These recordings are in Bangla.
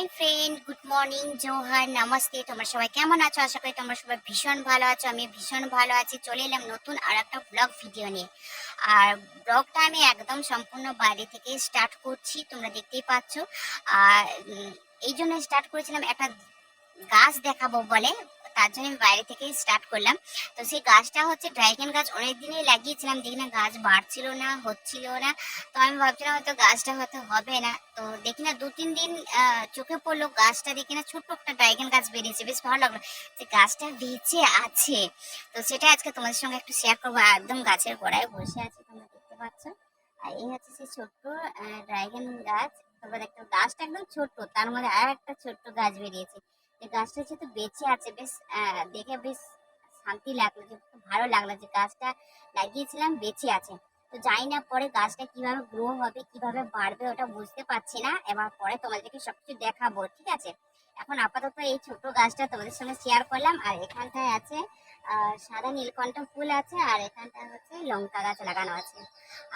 হাই ফ্রেন্ড গুড মর্নিং জোহার নমস্তে তোমরা সবাই কেমন আছো? আশা করি তোমরা সবাই ভীষণ ভালো আছো। আমি ভীষণ ভালো আছি। চলে এলাম নতুন আর একটা ব্লগ ভিডিও নিয়ে। আর ব্লগটা আমি একদম সম্পূর্ণ বাইরে থেকে স্টার্ট করছি, তোমরা দেখতেই পাচ্ছ। আর এই জন্য স্টার্ট করেছিলাম একটা গাছ দেখাবো বলে। তার জন্য আমি বাইরে থেকে স্টার্ট করলাম। তো সেই গাছটা হচ্ছে ড্রাইগন গাছ অনেক দিনই লাগিয়েছিলাম, দেখি না গাছ বাড়ছিল না, হচ্ছিল না। তো আমি ভাবছিলাম হয়তো গাছটা হয়তো হবে না। তো দেখি না দু তিন দিন চোখে পড়ল গাছটা, দেখি না ছোট্ট একটা ড্রাইগন গাছ বেরিয়েছে, বেশ ভালো লাগল। যে গাছটা বেঁচে আছে। তো সেটা আজকে তোমাদের সঙ্গে একটু শেয়ার করব। একদম গাছের গোড়ায় বসে আছে, তোমরা দেখতে পাচ্ছ। আর এই হচ্ছে সেই ছোট্ট ড্রাইগন গাছ। তারপর দেখতে গাছটা একদম ছোট্ট, তার মধ্যে আর একটা ছোট্ট গাছ বেরিয়েছে। গাছটা যেহেতু বেঁচে আছে, বেশ দেখে বেশ শান্তি লাগল যে ভালো লাগল যে গাছটা লাগিয়েছিলাম, বেঁচে আছে। তো জানি না পরে গাছটা কীভাবে গ্রো হবে, কীভাবে বাড়বে, ওটা বুঝতে পারছি না। এবার পরে তোমাদেরকে সবকিছু দেখাবো, ঠিক আছে? এখন আপাতত এই ছোট গাছটা তোমাদের সঙ্গে শেয়ার করলাম, আর এখানটায় আছে সাদা নীলকণ্ঠ ফুল আছে, আর এখানটায় হচ্ছে লঙ্কা গাছ লাগানো আছে।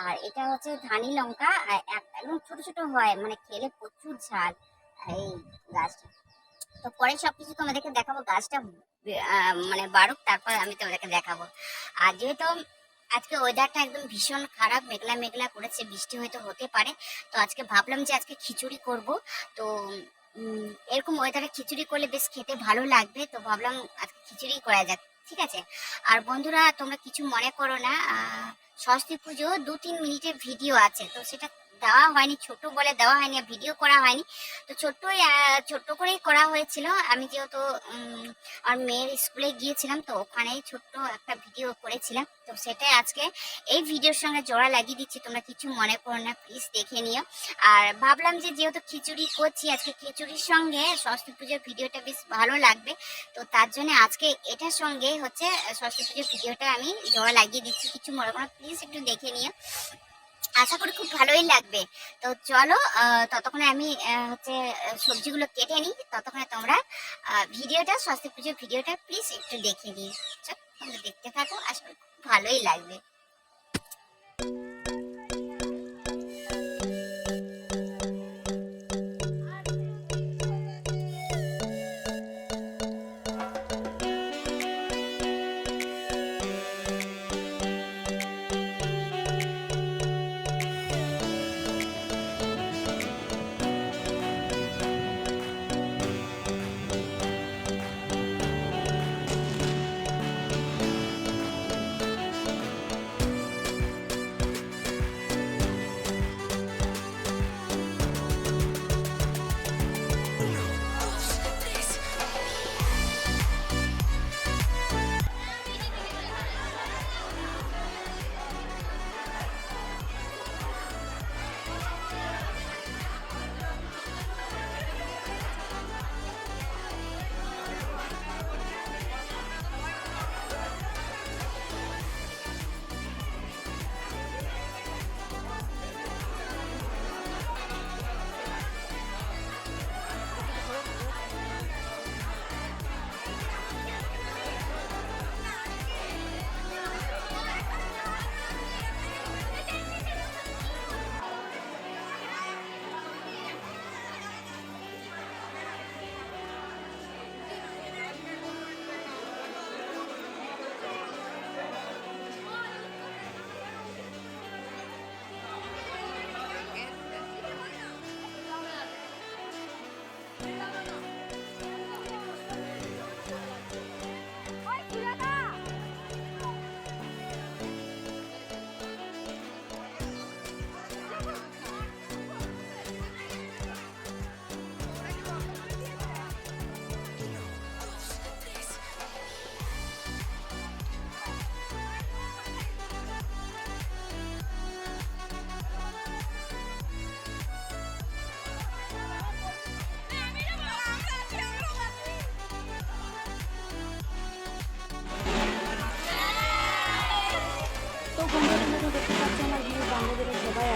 আর এটা হচ্ছে ধানি লঙ্কা একদম ছোট ছোট হয় মানে খেলে প্রচুর ঝাল এই গাছটা। তো পরে সবকিছু তোমাদেরকে দেখাবো, গাছটা মানে বাড়ুক, তারপর আমি তোমাদেরকে দেখাবো। আর যেহেতু আজকে ওয়েদারটা একদম ভীষণ খারাপ, মেঘলা মেঘলা করেছে, বৃষ্টি হয়তো হতে পারে, তো আজকে ভাবলাম যে আজকে খিচুড়ি করব। তো এরকম ওয়েদারে খিচুড়ি করলে বেশ খেতে ভালো লাগবে, তো ভাবলাম আজকে খিচুড়ি করা যাক, ঠিক আছে? আর বন্ধুরা, তোমরা কিছু মনে করো না সরস্বতী পুজো দু তিন মিনিটের ভিডিও আছে, তো সেটা দেওয়া হয়নি, ছোট বলে দেওয়া হয়নি ভিডিও করা হয়নি। তো ছোট্টই ছোট্ট করেই করা হয়েছিল। আমি যেহেতু আর মেয়ের স্কুলে গিয়েছিলাম, তো ওখানেই ছোট্ট একটা ভিডিও করেছিলাম। তো সেটাই আজকে এই ভিডিওর সঙ্গে জোড়া লাগিয়ে দিচ্ছি। তোমরা কিছু মনে করো না প্লিজ দেখে নিও। আর ভাবলাম যে যেহেতু খিচুড়ি করছি, আজকে খিচুড়ির সঙ্গে সরস্বতী পুজোর ভিডিওটা বেশ ভালো লাগবে। তো তার জন্য আজকে এটার সঙ্গে হচ্ছে সরস্বতী পুজোর ভিডিওটা আমি জোড়া লাগিয়ে দিচ্ছি। কিছু মনে করো প্লিজ একটু দেখে নিও। আশা করি খুব ভালোই লাগবে। তো চলো ততক্ষণে আমি হচ্ছে সবজিগুলো কেটে নিই। ততক্ষণে তোমরা ভিডিওটা সরস্বতী পুজোর ভিডিওটা প্লিজ একটু দেখে চলো, তোমরা দেখতে থাকো আশা করি খুব ভালোই লাগবে।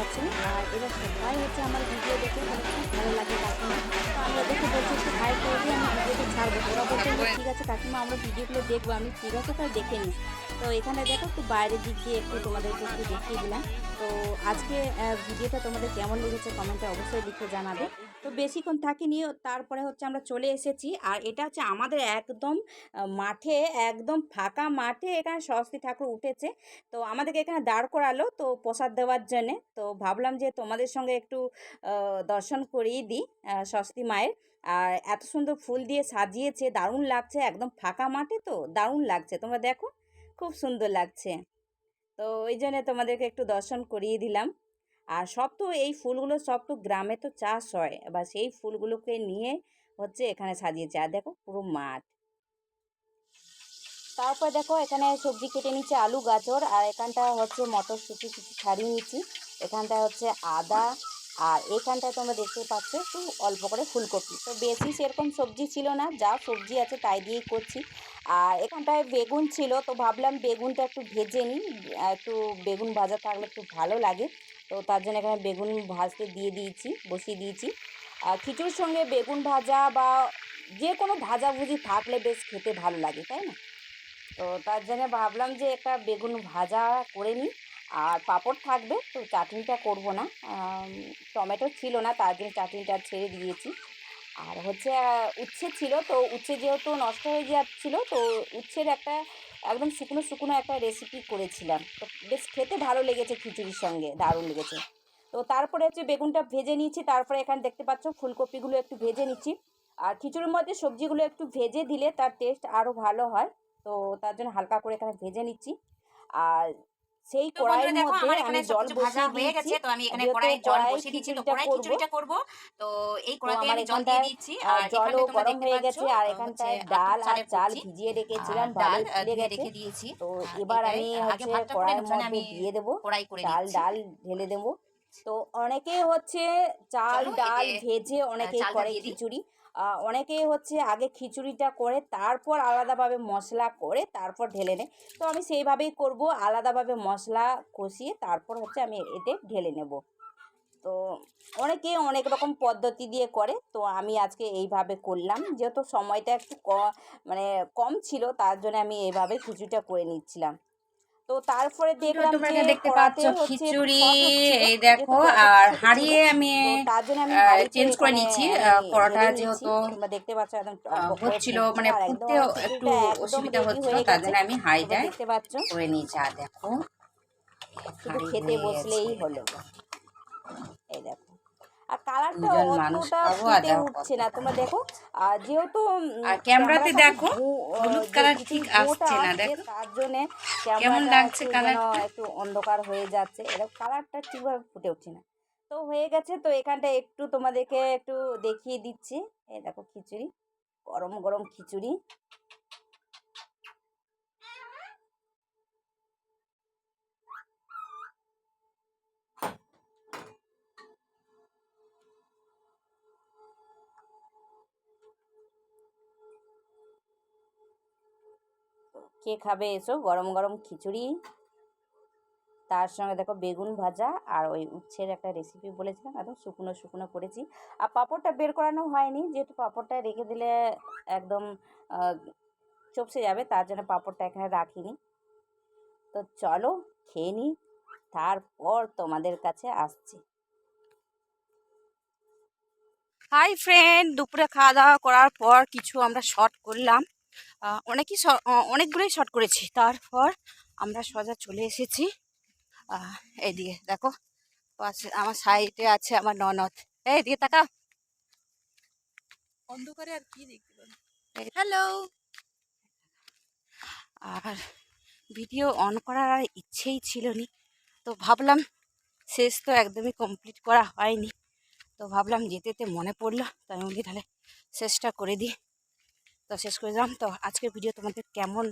বান্ধবীরা আর এরা সবাই হচ্ছে আমার ভিডিও দেখে মানে খুব ভালো লাগে কাকিমা। তো আমি ওদেরকে বলছি, একটু হাই করে দিয়ে আমি ভিডিওটা ছাড়বো। ওরা বলছে ঠিক আছে কাকিমা, আমরা ভিডিওগুলো দেখব। আমি ঠিক আছে তাই দেখে নিই। তো এখানে দেখো একটু বাইরের দিক দিয়ে একটু তোমাদেরকে একটু দেখিয়ে দিলাম। তো আজকে ভিডিওটা তোমাদের কেমন লেগেছে কমেন্টে অবশ্যই লিখে জানাবে। তো বেশিক্ষণ থাকিনি, তারপরে হচ্ছে আমরা চলে এসেছি। আর এটা হচ্ছে আমাদের একদম মাঠে, একদম ফাঁকা মাঠে এখানে সরস্বতী ঠাকুর উঠেছে। তো আমাদেরকে এখানে দাঁড় করালো তো প্রসাদ দেওয়ার জন্যে। তো ভাবলাম যে তোমাদের সঙ্গে একটু দর্শন করিয়ে দিই সরস্বতী মায়ের। আর এত সুন্দর ফুল দিয়ে সাজিয়েছে, দারুণ লাগছে, একদম ফাঁকা মাঠে তো, দারুণ লাগছে। তোমরা দেখো। খুব সুন্দর লাগছে। তো ওই জন্যে তোমাদেরকে একটু দর্শন করিয়ে দিলাম। আর সব তো এই ফুলগুলো সব তো গ্রামে তো চাষ হয়। এবার সেই ফুলগুলোকে নিয়ে হচ্ছে এখানে সাজিয়েছে। আর দেখো পুরো মাঠ। তারপর দেখো এখানে সবজি কেটে নিচ্ছে আলু, গাজর। আর এখানটা হচ্ছে মটরশুঁটি, কিছু ছাড়িয়ে নিচ্ছি এখানটা হচ্ছে আদা আর এখানটায় তোমরা দেখতে পাচ্ছ একটু অল্প করে ফুলকপি। তো বেশি সেরকম সবজি ছিল না, যা সবজি আছে তাই দিয়েই করছি। আর এখানটায় বেগুন ছিল, তো ভাবলাম বেগুনটা একটু ভেজে নিই। একটু বেগুন ভাজা থাকলে একটু ভালো লাগে। তো তার জন্য এখানে বেগুন ভাজতে দিয়ে দিয়েছি, বসিয়ে দিয়েছি। আর খিচুড়ির সঙ্গে বেগুন ভাজা বা যে কোনো ভাজাভুজি থাকলে বেশ খেতে ভালো লাগে, তাই না? তো তার জন্য ভাবলাম যে একটা বেগুন ভাজা করে নিই। আর পাঁপড় থাকবে, তো চাটনিটা করব না। টমেটো ছিল না, তার জন্য চাটনিটা ছেড়ে দিয়েছি। আর হচ্ছে উচ্ছে ছিল, তো উচ্ছে যেহেতু নষ্ট হয়ে যাচ্ছিল, তো উচ্ছের একটা একদম শুকনো শুকনো একটা রেসিপি করেছিলাম। তো বেশ খেতে ভালো লেগেছে খিচুড়ির সঙ্গে, দারুণ লেগেছে। তো তারপরে হচ্ছে বেগুনটা ভেজে নিয়েছি, তারপরে এখানে দেখতে পাচ্ছ ফুলকপিগুলো একটু ভেজে নিচ্ছি। আর খিচুড়ির মধ্যে সবজিগুলো একটু ভেজে দিলে তার টেস্ট আরও ভালো হয়, তো তার জন্য হালকা করে এখানে ভেজে নিচ্ছি। আর সেই কড়াইয়ের মধ্যে আমার এখানে আমি জল ভাজা হয়ে গেছে তো আমি এখানে কড়াই জল বসিয়ে দিয়েছি তো কড়াই। খিচুড়িটা করব। তো এই কড়াইতে আমি জল দিয়ে দিচ্ছি আর এখানে জলও গরম হয়ে গেছে আর এখানটায় ডাল আর চাল ভিজিয়ে রেখেছিলাম ডাল আহ, ফুলে গেছে রেখে দিয়েছি। তো এবার আমি হচ্ছে কড়াইয়ের নেব, মধ্যে আমি দিয়ে দেবো কড়াই করে চাল দিচ্ছি ডাল ঢেলে দেবো। তো অনেকেই হচ্ছে চাল ডাল ভেজে অনেকেই করে। খিচুড়ি। অনেকেই হচ্ছে আগে খিচুড়িটা করে তারপর আলাদাভাবে মশলা করে তারপর ঢেলে নেয়। তো আমি সেইভাবেই করব, আলাদাভাবে মশলা কষিয়ে তারপর হচ্ছে আমি এতে ঢেলে নেব। তো অনেকে অনেক রকম পদ্ধতি দিয়ে করে, তো আমি আজকে এইভাবে করলাম। যেহেতু সময়টা একটু ক মানে কম ছিল, তার জন্য আমি এইভাবে খিচুড়িটা করে নিচ্ছিলাম। তো তারপরে দেখলাম তোমরা যে দেখতে পাচ্ছ খিচুড়ি এই দেখো আর। হাঁড়িয়ে আমি তার জন্য আমি চেঞ্জ করে কড়াটা ঢেলে নিচ্ছি। যেহেতু তোমরা দেখতে পাচ্ছ একদম হচ্ছিল মানে ফুটতে একটু অসুবিধা হচ্ছিল হয়ে তার জন্য আমি হাঁড়িটায় দেখতে পাচ্ছ? করে নিয়েছি আর দেখো শুধু খেতে বসলেই হলো। এই দেখো। আর কালারটা অতটা ফুটে উঠছে না। তোমরা দেখো যেহেতু আর ক্যামেরাতে দেখো, হলুদ কালার ঠিক আসছে না, দেখো। তার জন্যে কেমন লাগছে কালারটা? একটু অন্ধকার হয়ে যাচ্ছে এরকম কালারটা ঠিকভাবে ফুটে উঠছে না তো হয়ে গেছে তো এখানটা একটু তোমাদেরকে একটু দেখিয়ে দিচ্ছি এই দেখো খিচুড়ি গরম গরম খিচুড়ি কে খাবে? এসো, গরম গরম খিচুড়ি। তার সঙ্গে দেখো বেগুন ভাজা আর ওই উচ্ছের একটা রেসিপি বলেছিলাম, একদম শুকনো শুকনো করেছি। আর পাঁপড়টা বের করানো হয়নি, যেহেতু পাঁপড়টা রেখে দিলে একদম চপসে যাবে, তার জন্য পাঁপড়টা এখানে রাখিনি। তো চলো খেয়ে নিই তারপর তোমাদের কাছে আসছি। হাই ফ্রেন্ড দুপুরে খাওয়া দাওয়া করার পর কিছু আমরা শর্ট করলাম। অনেকই অনেকগুলোই শর্ট করেছি। তারপর আমরা সোজা চলে এসেছি। আহ, এইদিকে দেখো। পাশে আমার সাইডে আছে আমার ননদ। এই দিকে তাকা অন্ধকারে আর কি দেখতে হ্যালো আর ভিডিও অন করার আর ইচ্ছেই ছিল নি তো ভাবলাম শেষ তো একদমই কমপ্লিট করা হয়নি। তো ভাবলাম যেতে মনে পড়ল। তাই আমি বলি তাহলে শেষটা করে দিই। তো শেষ করে দিলাম। তো আজকের ভিডিও তোমাদের কেমন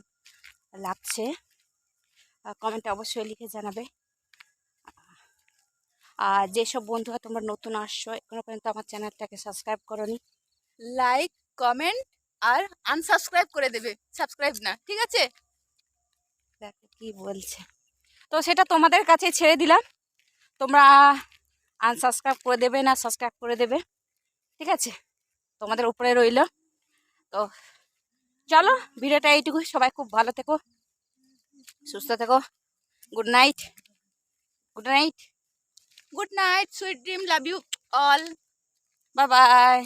লাগছে? কমেন্টে অবশ্যই লিখে জানাবে। আর যেসব বন্ধুরা তোমরা নতুন আসছো, এখনও পর্যন্ত আমার চ্যানেলটাকে সাবস্ক্রাইব করোনি লাইক কমেন্ট আর আনসাবস্ক্রাইব করে দেবে। সাবস্ক্রাইব না, ঠিক আছে? দেখো কি বলছে। তো সেটা তোমাদের কাছে ছেড়ে দিলাম। তোমরা আনসাবস্ক্রাইব করে দেবে না সাবস্ক্রাইব করে দেবে, ঠিক আছে? তোমাদের উপরে রইল। তো চলো ভিডিওটা এইটুকু সবাই খুব ভালো থেকো সুস্থ থেকো। Good night good night good night sweet dream love you all bye bye